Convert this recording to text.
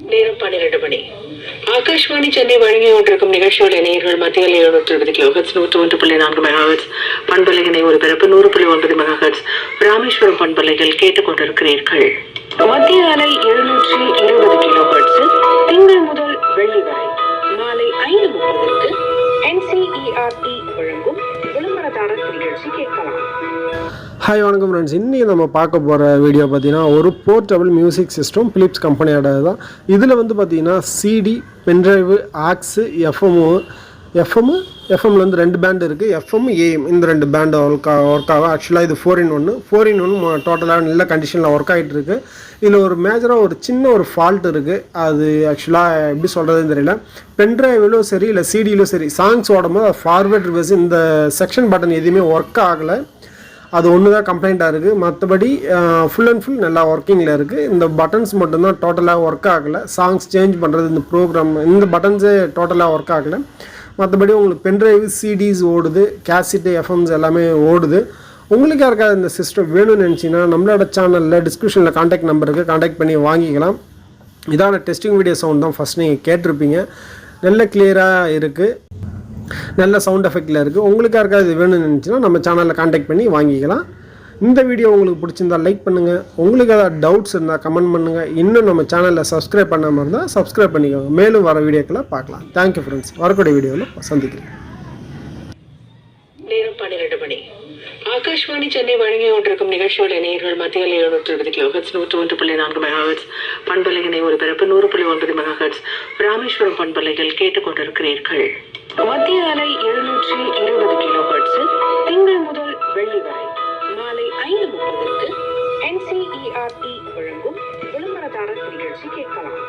நேரம் பன்னிரண்டு மணி. ஆகாஷ்வாணி சென்னை வழங்கி கொண்டிருக்கும் நிகழ்ச்சியோட நேயர்கள் மத்தியில் எழுநூற்றி இருபது கிலோ ஒன்று புள்ளி நான்கு மெகாஹெட்ஸ் பண்பலையினை ஒலிபரப்பு நூறு புள்ளி ஒன்பது மெகாஹர்ட்ஸ் ராமேஸ்வரம் பண்பலைகள் கேட்டுக்கொண்டிருக்கிறீர்கள். மத்திய அலை எழுநூற்றி இருபது கிலோஹர்ட்ஸ் திங்கள் முதல் வெள்ளி வரை மாலை ஐந்து முப்பதற்கு என்சிஇஆர்டி வழங்கும் ஹாய் வணக்கம் ஃப்ரெண்ட்ஸ் இன்றைக்கி நம்ம பார்க்க போகிற வீடியோ பார்த்தீங்கன்னா ஒரு போர்ட்டபிள் மியூசிக் சிஸ்டம் பிலிப்ஸ் கம்பெனியோட தான். இதில் வந்து பார்த்தீங்கன்னா சிடி பென்ட்ரைவு ஆக்ஸு எஃப்எம்ஓ எஃப்எம்மு எஃப்எம்ல வந்து ரெண்டு பேண்ட் இருக்குது எஃப்எம் ஏஎம் இந்த ரெண்டு பேண்டு ஒர்க் ஒர்க் ஆகும் ஆக்சுவலாக இது ஃபோர் இன் ஒன்று ஃபோர் இன் ஒன்று டோட்டலாக நல்ல கண்டிஷனில் ஒர்க் ஆகிட்டு இருக்கு. இதில் ஒரு மேஜராக ஒரு சின்ன ஒரு ஃபால்ட் இருக்குது அது ஆக்சுவலாக எப்படி சொல்கிறதுன்னு தெரியல. பென்ட்ரைவிலும் சரி இல்லை சிடியிலும் சரி சாங்ஸ் ஓடும்போது ஃபார்வேர்ட் ரிவர்ஸ் இந்த செக்ஷன் பட்டன் எதுவுமே ஒர்க் ஆகலை. அது ஒன்று தான் கம்ப்ளைண்ட்டாக இருக்குது மற்றபடி ஃபுல் அண்ட் ஃபுல் நல்லா ஒர்க்கிங்கில் இருக்குது இந்த பட்டன்ஸ் மட்டும்தான் டோட்டலாக ஒர்க் ஆகலை. சாங்ஸ் சேஞ்ச் பண்ணுறது இந்த ப்ரோக்ராம் இந்த பட்டன்ஸே டோட்டலாக ஒர்க் ஆகலை. மற்றபடி உங்களுக்கு பென்ட்ரைவ் சிடிஸ் ஓடுது கேசிட்டு எஃப்எம்ஸ் எல்லாமே ஓடுது. உங்களுக்கு யாருக்காவது இந்த சிஸ்டம் வேணும்னு நினச்சிங்கன்னா நம்மளோட சேனலில் டிஸ்கிரிப்ஷனில் காண்டாக்ட் நம்பர் இருக்குது காண்டாக்ட் பண்ணி வாங்கிக்கலாம். இதான டெஸ்டிங் வீடியோ சவுண்ட் தான் ஃபஸ்ட் நீங்கள் கேட்டிருப்பீங்க. நல்ல கிளியராக இருக்குது நல்ல சவுண்ட் எஃபெக்டில் இருக்குது உங்களுக்கு யாருக்காவது இது வேணும்னு நினச்சின்னா நம்ம சேனலில் காண்டாக்ட் பண்ணி வாங்கிக்கலாம். இந்த வீடியோ உங்களுக்கு பிடிச்சிருந்தா லைக் பண்ணுங்கள் உங்களுக்கு ஏதாவது டவுட்ஸ் இருந்தால் கமெண்ட் பண்ணுங்கள் இன்னும் நம்ம சேனலில் சப்ஸ்கிரைப் பண்ணாமல் இருந்தால் சப்ஸ்கிரைப் பண்ணிக்கோங்க. மேலும் வர வீடியோக்களை பார்க்கலாம். தேங்க்யூ ஃப்ரெண்ட்ஸ் வரக்கூடிய வீடியோவில் சந்திக்கிறேன். நேரம் பன்னிரெண்டு மணி. ஆகாஷ்வாணி சென்னை வழங்கி கொண்டிருக்கும் நிகழ்ச்சியோட நேர்கள் மத்தியில் எழுநூற்றி இருபது கிலோ ஹெட்ஸ் ஒன்று புள்ளி நான்கு மெகாஹெட்ஸ் பண்பலையினை ஒலிபரப்பு நூறு புள்ளி ஒன்பது மெகாஹெட்ஸ் ராமேஸ்வரம் பண்பலைகள் கேட்டுக்கொண்டிருக்கிறீர்கள். மத்திய அலை எழுநூற்றி இருபது கிலோ ஹெட்ஸில் திங்கள் முதல் முப்பதற்கு என்சிஇஆர்டி வழங்கும் விளம்பரதாரர் நிகழ்ச்சி கேட்கலாம்